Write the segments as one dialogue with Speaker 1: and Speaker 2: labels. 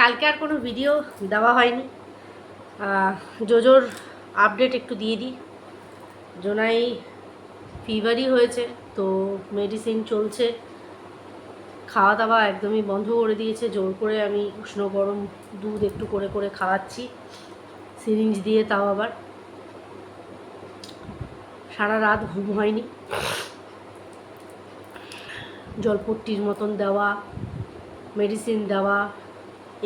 Speaker 1: কালকে আর কোনো ভিডিও দেওয়া হয়নি। জোজোর আপডেট একটু দিয়ে দিই। জোনাই ফিভারই হয়েছে, তো মেডিসিন চলছে। খাওয়া দাওয়া একদমই বন্ধ করে দিয়েছে। জোর করে আমি উষ্ণ গরম দুধ একটু করে করে খাওয়াচ্ছি। সিরিঞ্জ দিয়ে তাও আবার। সারা রাত ঘুম হয়নি। জলপট্টির মতন দেওয়া মেডিসিন দেওয়া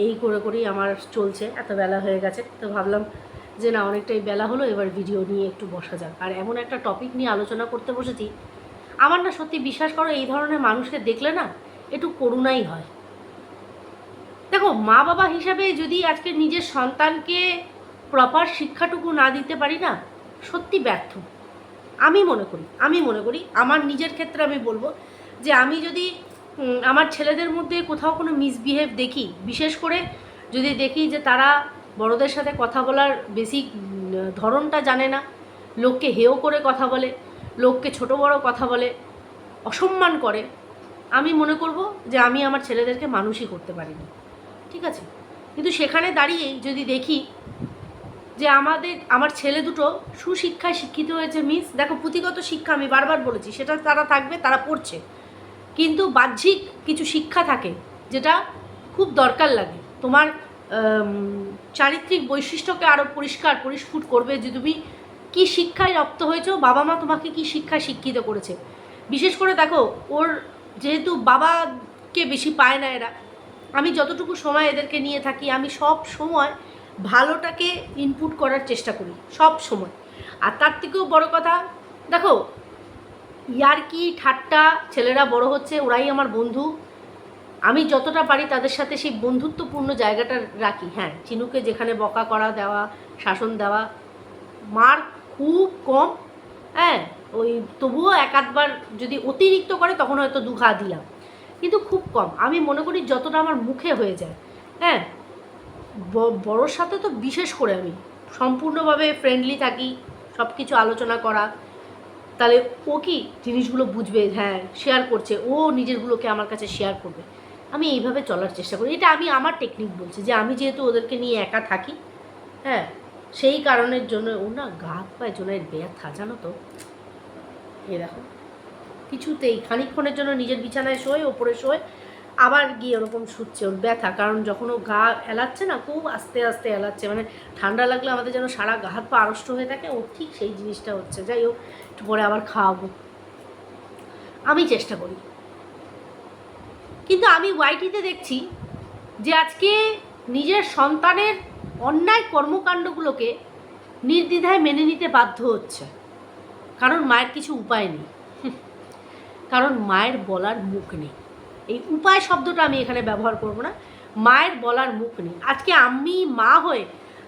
Speaker 1: এই করে করেই আমার চলছে, এত বেলা হয়ে গেছে। তো ভাবলাম যে না, অনেকটাই বেলা হলো, এবার ভিডিও নিয়ে একটু বসা যাক। আর এমন একটা টপিক নিয়ে আলোচনা করতে বসেছি, আমার না সত্যি বিশ্বাস করো, এই ধরনের মানুষকে দেখলে না, একটু করুণাই হয়। দেখো মা বাবা হিসাবে যদি আজকে নিজের সন্তানকে প্রপার শিক্ষাটুকু না দিতে পারি না, সত্যি ব্যর্থ। আমি মনে করি, আমি মনে করি, আমার নিজের ক্ষেত্রে আমি বলব যে আমি যদি আমার ছেলেদের মধ্যে কোথাও কোনো মিসবিহেভ দেখি। বিশেষ করে যদি দেখি যে তারা বড়দের সাথে কথা বলার বেসিক ধরনটা জানে না, লোককে হেয় করে কথা বলে, লোককে ছোট বড় কথা বলে, অসম্মান করে, আমি মনে করব যে আমি আমার ছেলেদেরকে মানুষই করতে পারিনি। ঠিক আছে? কিন্তু সেখানে দাঁড়িয়েই যদি দেখি যে আমাদের, আমার ছেলে দুটো সুশিক্ষায় শিক্ষিত হয়েছে মিস দেখো পুঁথিগত শিক্ষা আমি বারবার বলেছি, সেটা তারা থাকবে, তারা পড়ছে। কিন্তু বাহ্যিক কিছু শিক্ষা থাকে যেটা খুব দরকার লাগে। তোমার চারিত্রিক বৈশিষ্ট্যকে আরও পরিষ্কার, পরিস্ফুট করবে যে তুমি কী শিক্ষায় রপ্ত হয়েছো, বাবা মা তোমাকে কি শিক্ষায় শিক্ষিত করেছে। বিশেষ করে দেখো, ওর যেহেতু বাবাকে বেশি পায় না এরা, আমি যতটুকু সময় এদেরকে নিয়ে থাকি, আমি সব সময় ভালোটাকে ইনপুট করার চেষ্টা করি, সব সময়। আর তার থেকেও বড় কথা, দেখো ইয়ারকি ঠাট্টা ছেলেরা বড় হচ্ছে, ওরাই আমার বন্ধু। আমি যতটা পারি তাদের সাথে সেই বন্ধুত্বপূর্ণ জায়গাটা রাখি। হ্যাঁ চিনুকে যেখানে বকা করা দেওয়া, শাসন দেওয়া, মার খুব কম। হ্যাঁ ওই তবুও এক আধবার যদি অতিরিক্ত করে তখন হয়তো দু ঘা দিলাম। কিন্তু খুব কম। আমি মনে করি যতটা আমার মুখে হয়ে যায়। হ্যাঁ বড়োর সাথে তো বিশেষ করে আমি। সম্পূর্ণভাবে ফ্রেন্ডলি থাকি সব কিছু আলোচনা করা তাহলে ও কি জিনিসগুলো বুঝবে হ্যাঁ শেয়ার করছে, ও নিজেরগুলোকে আমার কাছে শেয়ার করবে। আমি এইভাবে চলার চেষ্টা করি। এটা আমি আমার টেকনিক বলছি যে আমি যেহেতু ওদেরকে নিয়ে একা থাকি হ্যাঁ সেই কারণের জন্য ও না গা পায় জোনাইয়ের ব্যথা, জানো তো? এরকম কিছুতেই খানিক্ষণের জন্য নিজের বিছানায় শোয়, ওপরে শোয় আবার গিয়ে ওরকম শুচ্ছে, ওর ব্যথা। কারণ যখন ও গা এলাচ্ছে না, খুব আস্তে আস্তে এলাচ্ছে। মানে ঠান্ডা লাগলে আমাদের যেন সারা গা হাত পা আড়ষ্ট হয়ে থাকে, ও ঠিক সেই জিনিসটা হচ্ছে। যাই হোক, একটু পরে আবার খাওয়াবো। আমি চেষ্টা করি। কিন্তু আমি ওয়াইটিতে দেখছি যে আজকে নিজের সন্তানের অন্যায় কর্মকাণ্ডগুলোকে নির্দ্বিধায় মেনে নিতে বাধ্য হচ্ছে। কারণ মায়ের কিছু উপায় নেই। কারণ মায়ের বলার মুখ নেই। এই উপায় শব্দটা আমি এখানে ব্যবহার করব না। মায়ের বলার মুখ নেই। আজকে আমি মা হয়ে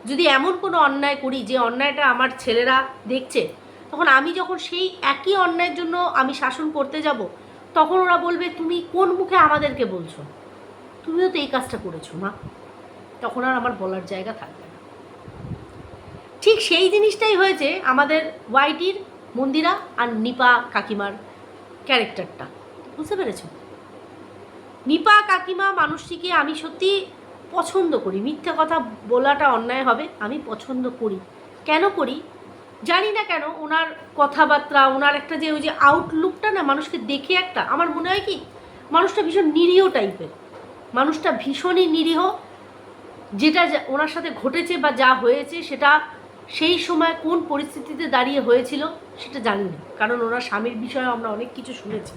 Speaker 1: যদি এমন কোনো অন্যায় করি, যে অন্যায়টা আমার ছেলেরা দেখছে, তখন আমি যখন সেই একই অন্যায়ের জন্য আমি শাসন করতে যাব, তখন ওরা বলবে, তুমি কোন মুখে আমাদেরকে বলছো? তুমিও তো এই কাজটা করেছ, মা। তখন আর আমার বলার জায়গা থাকবে না। ঠিক সেই জিনিসটাই হয়েছে আমাদের ওয়াইটির মন্দিরা আর নিপা কাকিমার ক্যারেক্টারটা। বুঝতে পেরেছ? নিপা কাকিমা মানুষটিকে আমি সত্যি পছন্দ করি। মিথ্যে কথা বলাটা অন্যায় হবে, আমি পছন্দ করি। কেন করি? জানি না কেন ওনার কথাবার্তা, ওনার একটা যে ওই যে আউটলুকটা না মানুষকে দেখে একটা, আমার মনে হয় কি, মানুষটা ভীষণ নিরীহ টাইপের মানুষটা ভীষণই নিরীহ। যেটা ওনার সাথে ঘটেছে বা যা হয়েছে সেটা সেই সময় কোন পরিস্থিতিতে দাঁড়িয়ে হয়েছিল সেটা জানি না। কারণ ওনার স্বামীর বিষয়ে আমরা অনেক কিছু শুনেছি।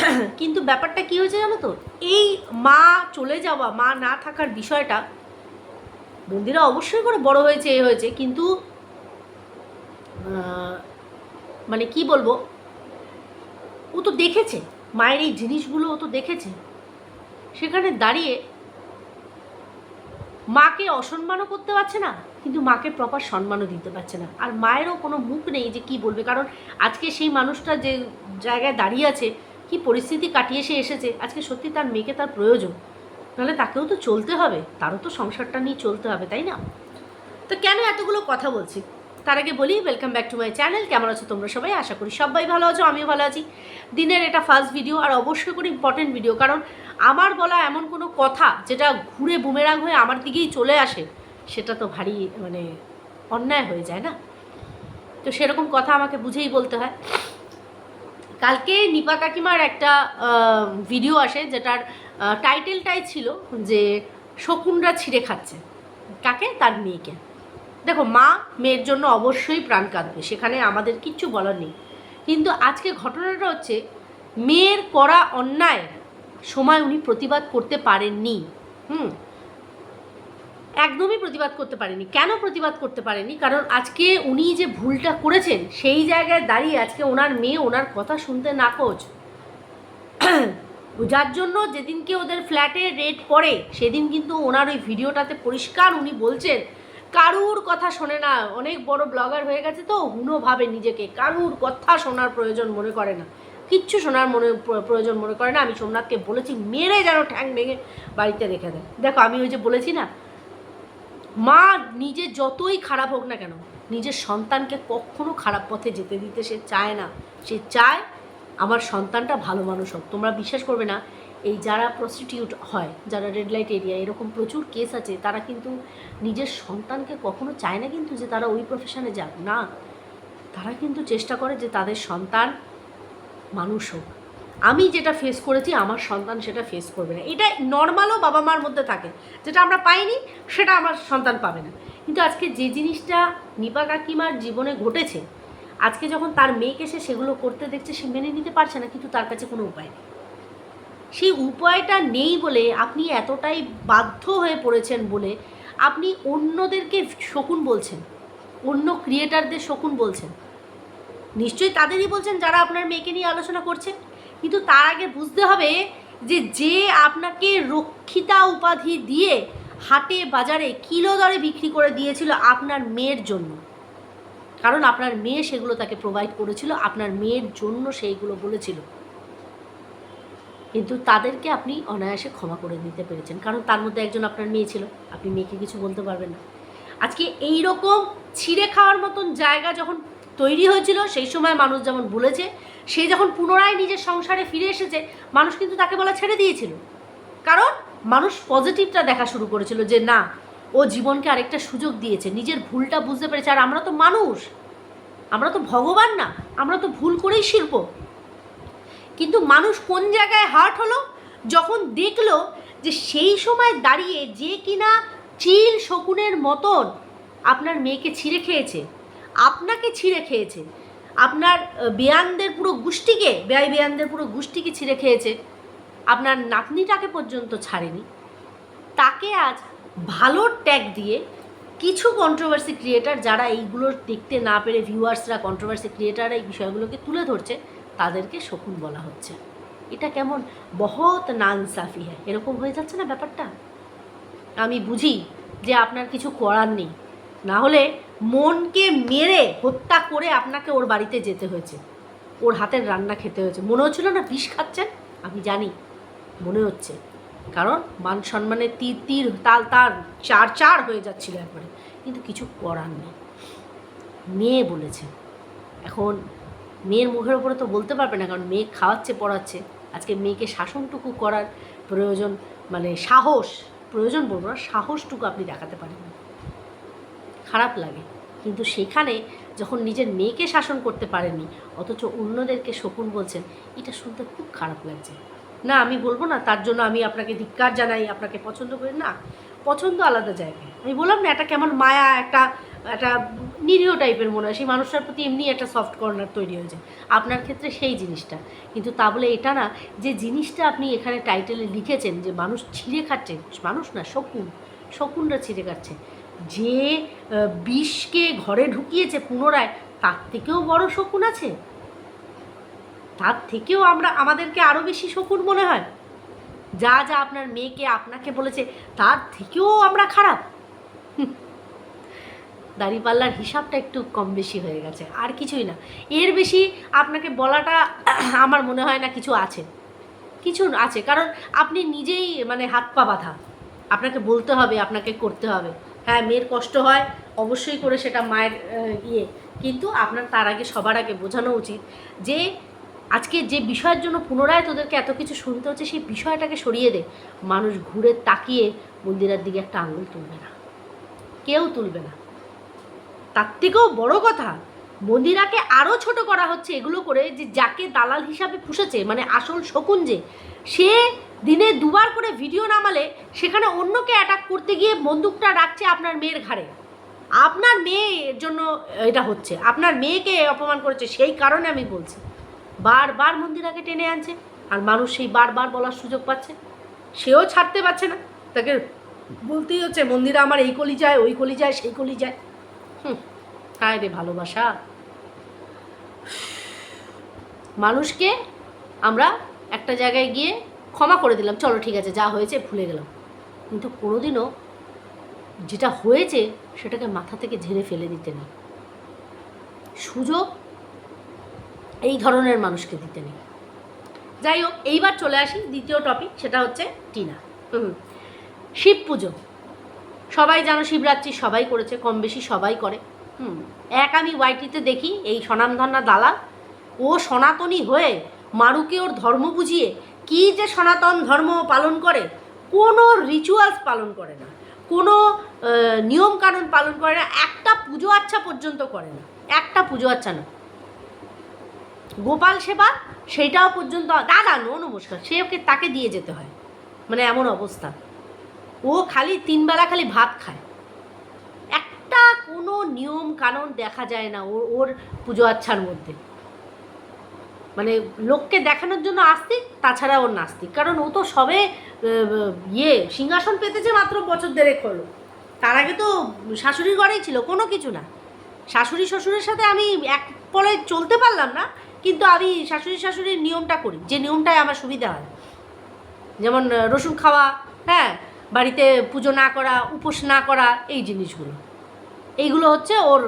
Speaker 1: কিন্তু ব্যাপারটা কি হয়েছে জানো তো? এই মা চলে যাওয়া, মা না থাকার বিষয়টা মন্দিরা অবশ্যই করে বড় হয়েছে, এ হয়েছে, কিন্তু মানে কি বলব? ও তো দেখেছে, মায়ের এই জিনিসগুলো ও তো দেখেছে। সেখানে দাঁড়িয়ে মাকে অসম্মানও করতে পারছে না, কিন্তু মাকে প্রপার সম্মানও দিতে পারছে না। আর মায়েরও কোনো মুখ নেই যে কি বলবে, কারণ আজকে সেই মানুষটা যে জায়গায় দাঁড়িয়ে আছে কি পরিস্থিতি কাটিয়ে সে এসেছে? আজকে সত্যি তার মেয়েকে তার প্রয়োজন। নাহলে তাকেও তো চলতে হবে। তারও তো সংসারটা নিয়ে চলতে হবে, তাই না? তো কেন এতগুলো কথা বলছি? তার আগে বলি welcome back to my channel কেমন আছো তোমরা সবাই? আশা করি সবাই ভালো আছো, আমিও ভালো আছি। দিনের এটা ফার্স্ট ভিডিও আর অবশ্যই করে ইম্পর্টেন্ট ভিডিও কারণ আমার বলা এমন কোনো কথা যেটা ঘুরে বুমেরাং হয়ে আমার দিকেই চলে আসে, সেটা তো ভারী মানে অন্যায় হয়ে যায় না? তো সেরকম কথা আমাকে বুঝেই বলতে হয়। কালকে নিপা কাকিমার একটা ভিডিও আসে যেটার টাইটেলটাই ছিল যে শকুনরা ছিঁড়ে খাচ্ছে। কাকে? তার মেয়েকে। দেখো, মা মেয়ের জন্য অবশ্যই প্রাণ কাঁদবে, সেখানে আমাদের কিচ্ছু বলার নেই। কিন্তু আজকে ঘটনাটা হচ্ছে, মেয়ের করা অন্যায় সময় উনি প্রতিবাদ করতে পারেননি। হুম? একদমই প্রতিবাদ করতে পারেনি। কেন প্রতিবাদ করতে পারেনি? কারণ আজকে উনি যে ভুলটা করেছেন, সেই জায়গায় দাঁড়িয়ে আজকে ওনার মেয়ে ওনার কথা শুনতে নাকচ যার জন্য। যেদিনকে ওদের ফ্ল্যাটে রেড পড়ে, সেদিন কিন্তু ওনার ওই ভিডিওটাতে পরিষ্কার উনি বলছেন, কারুর কথা শোনে না। অনেক বড় ব্লগার হয়ে গেছে তো, হুনো ভাবে নিজেকে। কারুর কথা শোনার প্রয়োজন মনে করে না। কিচ্ছু শোনার মনে প্রয়োজন মনে করে না। আমি সোমনাথকে বলেছি, মেরে যেন ঠ্যাং ভেঙে বাড়িতে রেখে দেয়। দেখো, আমি ওই যে বলেছি না মা নিজে যতই খারাপ হোক না কেন, নিজের সন্তানকে কখনো খারাপ পথে যেতে দিতে সে চায় না। সে চায় আমার সন্তানটা ভালো মানুষ হোক। তোমরা বিশ্বাস করবে না, এই যারা প্রস্টিটিউট হয়, যারা রেড লাইট এরিয়া এরকম প্রচুর কেস আছে, তারা কিন্তু নিজের সন্তানকে কখনো চায় না কিন্তু যে তারা ওই প্রফেশনে যাক। না, তারা কিন্তু চেষ্টা করে যে তাদের সন্তান মানুষ হোক। আমি যেটা ফেস করেছি, আমার সন্তান সেটা ফেস করবে না। এটা নর্মালও বাবা মার মধ্যে থাকে। যেটা আমরা পাইনি, সেটা আমার সন্তান পাবে না। কিন্তু আজকে যে জিনিসটা নিপা কাকিমার জীবনে ঘটেছে, আজকে যখন তার মেয়েকে সে সেগুলো করতে দেখছে, সে মেনে নিতে পারছে না, কিন্তু তার কাছে কোনো উপায় নেই। সেই উপায়টা নেই বলে আপনি এতটাই বাধ্য হয়ে পড়েছেন বলে আপনি অন্যদেরকে শকুন বলছেন, অন্য ক্রিয়েটারদের শকুন বলছেন। নিশ্চয়ই তাদেরই বলছেন যারা আপনার মেয়েকে নিয়ে আলোচনা করছে। কিন্তু তার আগে বুঝতে হবে যে যে আপনাকে রক্ষিতা উপাধি দিয়ে হাটে বাজারে কিলো দরে বিক্রি করে দিয়েছিল আপনার মেয়ের জন্য। কারণ আপনার মেয়ে সেগুলো তাকে প্রোভাইড করেছিল, আপনার মেয়ের জন্য সেইগুলো বলেছিল। কিন্তু তাদেরকে আপনি অনায়াসে ক্ষমা করে দিতে পেরেছেন, কারণ তার মধ্যে একজন আপনার মেয়ে ছিল। আপনি মেয়েকে কিছু বলতে পারবেন না। আজকে এই রকম ছিঁড়ে খাওয়ার মতন জায়গা যখন তৈরি হয়েছিল, সেই সময় মানুষ যেমন বলেছে সে যখন পুনরায় নিজের সংসারে ফিরে এসেছে, মানুষ কিন্তু তাকে বলা ছেড়ে দিয়েছিল। কারণ মানুষ পজিটিভটা দেখা শুরু করেছিল যে, না, ও জীবনকে আরেকটা সুযোগ দিয়েছে, নিজের ভুলটা বুঝতে পেরেছে। আর আমরা তো মানুষ, আমরা তো ভগবান না, আমরা তো ভুল করেই শিল্প। কিন্তু মানুষ কোন জায়গায় হার্ট হলো? যখন দেখল যে সেই সময় দাঁড়িয়ে যে কিনা চিল শকুনের মতন আপনার মেয়েকে ছিঁড়ে খেয়েছে, আপনাকে ছিঁড়ে খেয়েছে আপনার বেয়ানদের পুরো গোষ্ঠীকে বেয়াই বেয়ানদের পুরো গোষ্ঠীকে ছিঁড়ে খেয়েছে। আপনার নাতনিটাকে পর্যন্ত ছাড়েনি। তাকে আজ ভালো ট্যাগ দিয়ে কিছু কন্ট্রোভার্সি ক্রিয়েটার যারা এইগুলো দেখতে না পেরে ভিউয়ার্সরা কন্ট্রোভার্সি ক্রিয়েটাররা এই বিষয়গুলোকে তুলে ধরছে, তাদেরকে শকুন বলা হচ্ছে। এটা কেমন বহুত নানসাফি হ্যাঁ। এরকম হয়ে যাচ্ছে না ব্যাপারটা? আমি বুঝি যে আপনার কিছু করার নেই। না হলে মনকে মেরে হত্যা করে আপনাকে ওর বাড়িতে যেতে হয়েছে। ওর হাতের রান্না খেতে হয়েছে। মনে হচ্ছিল না বিষ খাচ্ছেন? আমি জানি। মনে হচ্ছে। কারণ মান সম্মানের তীর তীর তাল তার চার চার হয়ে যাচ্ছিল একবারে। কিন্তু কিছু করার নেই। মেয়ে বলেছে। এখন মেয়ের মুখের ওপরে তো বলতে পারবে না, কারণ মেয়ে খাওয়াচ্ছে, পড়াচ্ছে। আজকে মেয়েকে শাসনটুকু করার প্রয়োজন মানে সাহস, প্রয়োজন বলব না, সাহসটুকু আপনি দেখাতে পারেন। খারাপ লাগে। কিন্তু সেখানে যখন নিজের মেয়েকে শাসন করতে পারেননি, অথচ অন্যদেরকে শকুন বলছেন, এটা শুনতে খুব খারাপ লাগছে। না, আমি বলব না, তার জন্য আমি আপনাকে ধিক্কার জানাই, আপনাকে পছন্দ করি না। পছন্দ আলাদা জায়গায়। আমি বললাম না, এটা কেমন মায়া, একটা একটা নিরীহ টাইপের মনে হয়। সেই মানুষটার প্রতি এমনি একটা সফট কর্নার তৈরি হয়ে যায় আপনার ক্ষেত্রে সেই জিনিসটা। কিন্তু তা বলে এটা না, যে জিনিসটা আপনি এখানে টাইটেলে লিখেছেন, যে মানুষ ছিঁড়ে খাচ্ছে, মানুষ না, শকুন। শকুনরা ছিঁড়ে খাচ্ছে। যে বিষকে ঘরে ঢুকিয়েছে পুনরায়, তার থেকেও বড় শকুন আছে। তার থেকেও আমরা, আমাদেরকে আরও বেশি শকুন মনে হয়। যা যা আপনার মেয়েকে আপনাকে বলেছে, তার থেকেও আমরা খারাপ। দাড়িপাল্লার হিসাবটা একটু কম বেশি হয়ে গেছে, আর কিছুই না। এর বেশি আপনাকে বলাটা আমার মনে হয় না কিছু আছে। কিছু আছে, কারণ আপনি নিজেই মানে হাত পা বাঁধা। আপনাকে বলতে হবে, আপনাকে করতে হবে। হ্যাঁ মেয়ের কষ্ট হয়, অবশ্যই করে সেটা মায়ের ইয়ে। কিন্তু আপনার তার আগে, সবার আগে বোঝানো উচিত যে আজকে যে বিষয়ের জন্য পুনরায় তোদেরকে এত কিছু শুনতে হচ্ছে, সেই বিষয়টাকে সরিয়ে দে। মানুষ ঘুরে তাকিয়ে মন্দিরের দিকে একটা আঙুল তুলবে না। কেউ তুলবে না। তার থেকেও বড় কথা, মন্দিরাকে আরও ছোট করা হচ্ছে এগুলো করে যে যাকে দালাল হিসাবে পুষেছে মানে আসল শকুন যে, সে দিনে দুবার করে ভিডিও নামালে সেখানে অন্যকে অ্যাটাক করতে গিয়ে বন্দুকটা রাখছে আপনার মেয়ের ঘাড়ে। আপনার মেয়ের জন্য এটা হচ্ছে। আপনার মেয়েকে অপমান করেছে, সেই কারণে আমি বলছি। বারবার মন্দিরাকে টেনে আনছে, আর মানুষ সেই বারবার বলার সুযোগ পাচ্ছে। সেও ছাড়তে পারছে না। তাকে বলতেই হচ্ছে, মন্দিরা আমার এই কলি যায় ওই কলি যায় সেই কলি যায় হুম হায় রে ভালোবাসা। মানুষকে আমরা একটা জায়গায় গিয়ে ক্ষমা করে দিলাম। চলো, ঠিক আছে, যা হয়েছে ভুলে গেলাম। কিন্তু কোনোদিনও যেটা হয়েছে সেটাকে মাথা থেকে ঝেড়ে ফেলে দিতে নেই। সুযোগ এই ধরনের মানুষকে দিতে নেই। যাই হোক, এইবার চলে আসি দ্বিতীয় টপিক সেটা হচ্ছে টিনা। শিব পুজো। সবাই জানো শিবরাত্রি সবাই করেছে, কম বেশি সবাই করে। হুম, এক আমি ওয়াইটিতে দেখি, এই সনামধন্যা দালাল। ও সনাতনী হয়ে মারুকে ওর ধর্ম বুঝিয়ে কী যে সনাতন ধর্ম পালন করে, কোনো রিচুয়ালস পালন করে না, কোনো নিয়ম কানুন পালন করে না, একটা পুজো আচ্ছা পর্যন্ত করে না, একটা পুজো আচ্ছা না। গোপাল সেবা সেইটাও পর্যন্ত, দাদা, নো, নমস্কার, সে ওকে, তাকে দিয়ে যেতে হয় মানে এমন অবস্থা। ও খালি তিনবেলা খালি ভাত খায়। একটা কোনো নিয়ম কানুন দেখা যায় না ওর ওর পুজো আচ্ছার মধ্যে। মানে লোককে দেখানোর জন্য আস্তিক তাছাড়া ওর নাস্তিক। কারণ ও তো সবে ইয়ে সিংহাসন পেতেছে মাত্র বছর দেড়েক হলো। তার আগে তো শাশুড়ির ঘরেই ছিল, কোনো কিছু না। শাশুড়ি শ্বশুরের সাথে আমি এক পরে চলতে পারলাম না, কিন্তু আমি শাশুড়ি শাশুড়ির নিয়মটা করি, যে নিয়মটায় আমার সুবিধা হয়। যেমন রসুন খাওয়া হ্যাঁ বাড়িতে পুজো না করা, উপোস না করা, এই জিনিসগুলো। এইগুলো হচ্ছে ওর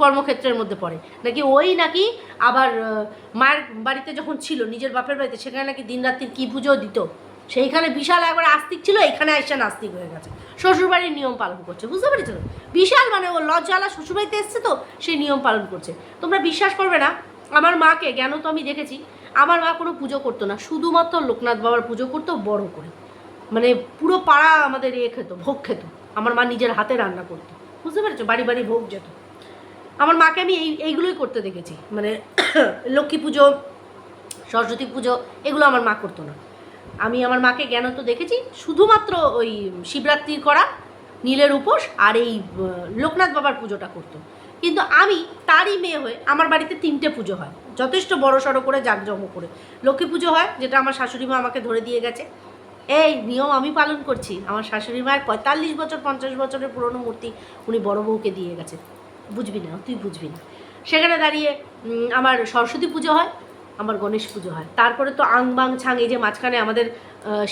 Speaker 1: কর্মক্ষেত্রের মধ্যে পড়ে। নাকি ওই নাকি আবার মায়ের বাড়িতে যখন ছিল, নিজের বাপের বাড়িতে, সেখানে নাকি দিন রাত্রির কী পুজো দিত? সেইখানে বিশাল একবার আস্তিক ছিল, এখানে এসে নাস্তিক হয়ে গেছে। শ্বশুরবাড়ির নিয়ম পালন করছে, বুঝতে পেরেছ? বিশাল মানে ও লজ্জালা শ্বশুরবাড়িতে এসছে তো, সেই নিয়ম পালন করছে। তোমরা বিশ্বাস করবে না, আমার মাকে জ্ঞান তো আমি দেখেছি, আমার মা কোনো পুজো করতো না, শুধুমাত্র লোকনাথ বাবার পুজো করতো, বড় করে। মানে পুরো পাড়া আমাদের ইয়ে খেত, ভোগ খেত। আমার মা নিজের হাতে রান্না করতো। বুঝতে পেরেছ? বাড়ি বাড়ি ভোগ যেত। আমার মাকে আমি এই, এইগুলোই করতে দেখেছি। মানে লক্ষ্মী পুজো, সরস্বতী পুজো, এগুলো আমার মা করতো না। আমি আমার মাকে জ্ঞান তো দেখেছি, শুধুমাত্র ওই শিবরাত্রি করা, নীলের উপোস আর এই লোকনাথ বাবার পুজোটা করতো। কিন্তু আমি তারই মেয়ে হয়ে আমার বাড়িতে তিনটে পুজো হয়। যথেষ্ট বড় সড়ো করে, জাঁকজমক করে। লক্ষ্মী পুজো হয়, যেটা আমার শাশুড়ি মা আমাকে ধরে দিয়ে গেছে। এই নিয়ম আমি পালন করছি। আমার শাশুড়ি মায়ের পঁয়তাল্লিশ বছর, পঞ্চাশ বছরের পুরনো মূর্তি উনি বড় বউকে দিয়ে গেছে। বুঝবি না, তুই বুঝবি না। সেখানে দাঁড়িয়ে আমার সরস্বতী পুজো হয়, আমার গণেশ পুজো হয়। তারপরে তো আং বাং ছাং, এই যে মাঝখানে আমাদের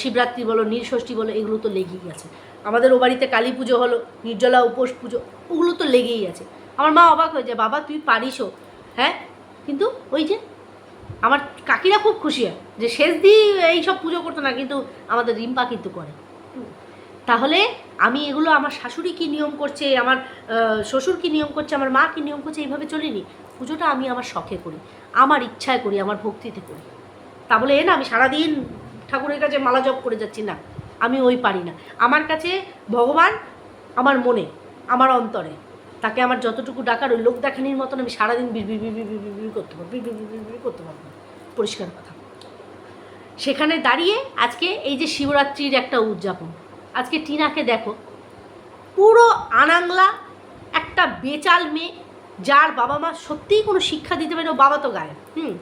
Speaker 1: শিবরাত্রি বলো, নীলষষ্ঠী বলো, এগুলো তো লেগেই আছে। আমাদের ও বাড়িতে কালী পুজো হলো, নির্জলা উপোস পুজো, ওগুলো তো লেগেই আছে। আমার মা অবাক হয়ে যায়, বাবা, তুই পারিসও হ্যাঁ কিন্তু ওই যে, আমার কাকিরা খুব খুশি হয় যে, শেষ দিয়ে এইসব পুজো করতো না, কিন্তু আমাদের রিম্পা কিন্তু করে। তাহলে আমি এগুলো আমার শাশুড়ি কী নিয়ম করছে আমার শ্বশুর কী নিয়ম করছে আমার মা কী নিয়ম করছে এইভাবে চলিনি পুজোটা আমি আমার শখে করি আমার ইচ্ছায় করি আমার ভক্তিতে করি তা বলে এ না আমি সারাদিন ঠাকুরের কাছে মালা জপ করে যাচ্ছি না আমি ওই পারি না আমার কাছে ভগবান আমার মনে আমার অন্তরে তাকে আমার যতটুকু ডাকার ওই লোক দেখানির মতন আমি সারাদিন করতে পারব করতে পারব পরিষ্কার কথা সেখানে দাঁড়িয়ে আজকে এই যে শিবরাত্রির একটা উদযাপন আজকে টিনাকে দেখো। পুরো আনাংলা একটা বেচাল মেয়ে, যার বাবা মা সত্যিই কোনো শিক্ষা দিতে পারেনি, ও বাবা তো গায়ে হুম?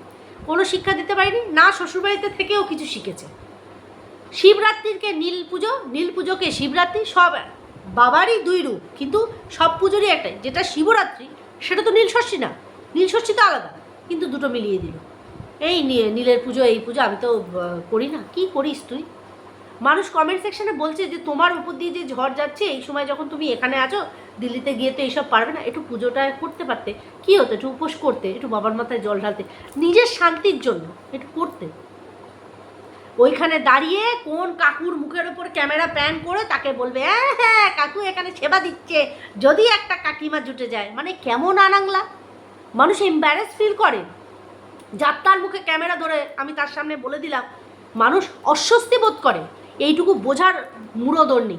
Speaker 1: কোনো শিক্ষা দিতে পারেনি, না শ্বশুরবাড়িতে থেকেও কিছু শিখেছে। শিবরাত্রিকে নীল পুজো, নীল পুজোকে শিবরাত্রি, সব বাবারই দুই রূপ, কিন্তু সব পুজোরই একটাই, যেটা শিবরাত্রি, সেটা তো নীল ষষ্ঠী না। নীল ষষ্ঠী তো আলাদা, কিন্তু দুটো মিলিয়ে দিল। এই নীলের পুজো, এই পুজো, আমি তো করি না। কি করিস তুই? মানুষ কমেন্ট সেকশনে বলছে যে, তোমার উপর দিয়ে যে ঝড় যাচ্ছে, এই সময় যখন তুমি এখানে আছো, দিল্লিতে গিয়ে তো এইসব পারবে না। একটু পুজোটা করতে পারতে। কী হতো? একটু উপোস করতে, একটু বাবার মাথায় জল ঢালতে। নিজের শান্তির জন্য একটু করতে। ওইখানে দাঁড়িয়ে কোন কাকুর মুখের ওপর ক্যামেরা প্যান করে তাকে বলবে হ্যাঁ হ্যাঁ কাকু এখানে সেবা দিচ্ছে। যদি একটা কাকিমা জুটে যায় মানে কেমন আনাংলা। মানুষ এম্বারেস ফিল করে। যার তার মুখে ক্যামেরা ধরে আমি তার সামনে বলে দিলাম, মানুষ অস্বস্তি বোধ করে। এইটুকু বোঝার মূরদর নেই।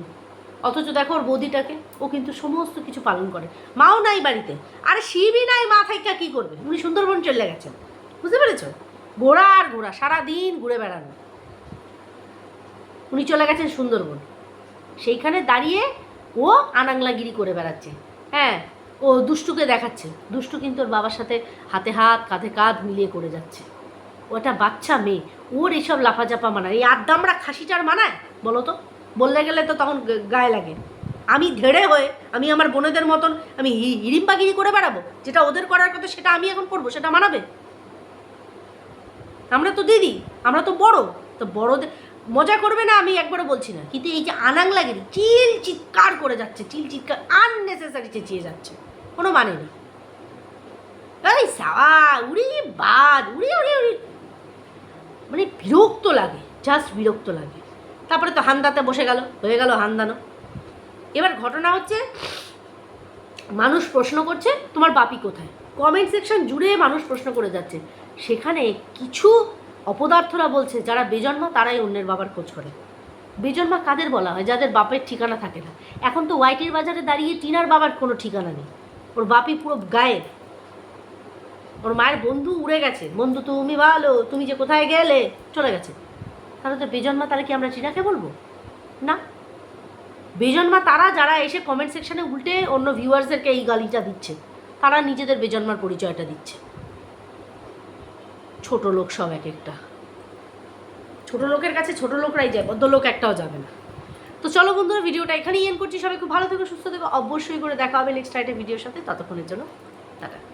Speaker 1: অথচ দেখো ওর বৌদিটাকে, ও কিন্তু সমস্ত কিছু পালন করে। মাও নাই বাড়িতে। আরে শিবই নাই, মা থাইকা কী করবে? উনি সুন্দরবন চলে গেছেন। বুঝতে পেরেছ? ঘোড়া আর ঘোড়া, সারাদিন ঘুরে বেড়ানো। উনি চলে গেছেন সুন্দরবন। সেইখানে দাঁড়িয়ে ও আনাংলাগিরি করে বেড়াচ্ছে। হ্যাঁ ও দুষ্টুকে দেখাচ্ছে। দুষ্টু কিন্তু ওর বাবার সাথে হাতে হাত, কাঁধে কাঁধ মিলিয়ে করে যাচ্ছে। ও একটা বাচ্চা মেয়ে। ওর এইসব লাফাজাপা মানায়। এই আদ্দামরা খাসিটার মানায়? বলো তো। বললে গেলে তো তখন গায়ে লাগে। আমি ধেড়ে হয়ে, আমি আমার বোনেদের মতন, আমি হিড়িম্বাগিরি করে বেড়াবো? যেটা ওদের করার কথা, সেটা আমি এখন করব, সেটা মানাবে? আমরা তো দিদি, আমরা তো বড়। তো বড়দের মজা করবে না আমি একবারও বলছি না। কিন্তু এই যে আনাংলাগিরি, চিল চিৎকার করে যাচ্ছে, চিল চিৎকার আননেসেসারি চেঁচিয়ে যাচ্ছে। কোনো মানে নেই। সাওয়া উড়ি বাদ, উড়ি উড়ি উড়ি। মানে বিরক্ত লাগে জাস্ট বিরক্ত লাগে। তারপরে তো হান্দাতে বসে গেল, হয়ে গেল হান্দানো। এবার ঘটনা হচ্ছে, মানুষ প্রশ্ন করছে, তোমার বাপি কোথায়? কমেন্ট সেকশন জুড়ে মানুষ প্রশ্ন করে যাচ্ছে। সেখানে কিছু অপদার্থরা বলছে, যারা বেজন্মা, তারাই অন্যের বাবার খোঁজ করে। বেজন্মা কাদের বলা হয়? যাদের বাপের ঠিকানা থাকে না। এখন তো ওয়াইটির বাজারে দাঁড়িয়ে টিনার বাবার কোনো ঠিকানা নেই। ওর বাপি পুরো গায়েব। ওর মায়ের বন্ধু উড়ে গেছে। বন্ধু, তুমি ভালো, তুমি যে কোথায় গেলে? চলে গেছে। তাহলে তো বেজন্মা তাহলে কি আমরা টিনাকে বলব? না। বেজন্মা তারা যারা এসে কমেন্ট সেকশনে উল্টে অন্য ভিউয়ার্সদেরকে এই গালিটা দিচ্ছে। তারা নিজেদের বেজন্মার পরিচয়টা দিচ্ছে। ছোট লোক সব এক একটা। ছোট লোকের কাছে ছোট লোকরাই যায় বদ্ধ লোক একটাও যাবে না। তো চলো বন্ধুরা, ভিডিওটা এখানেই এন করছি। সবাই খুব ভালো থেকো, সুস্থ থেকো। অবশ্যই করে দেখা হবে নেক্সট টাইটের ভিডিওর সাথে। ততক্ষণের জন্য, টাটা।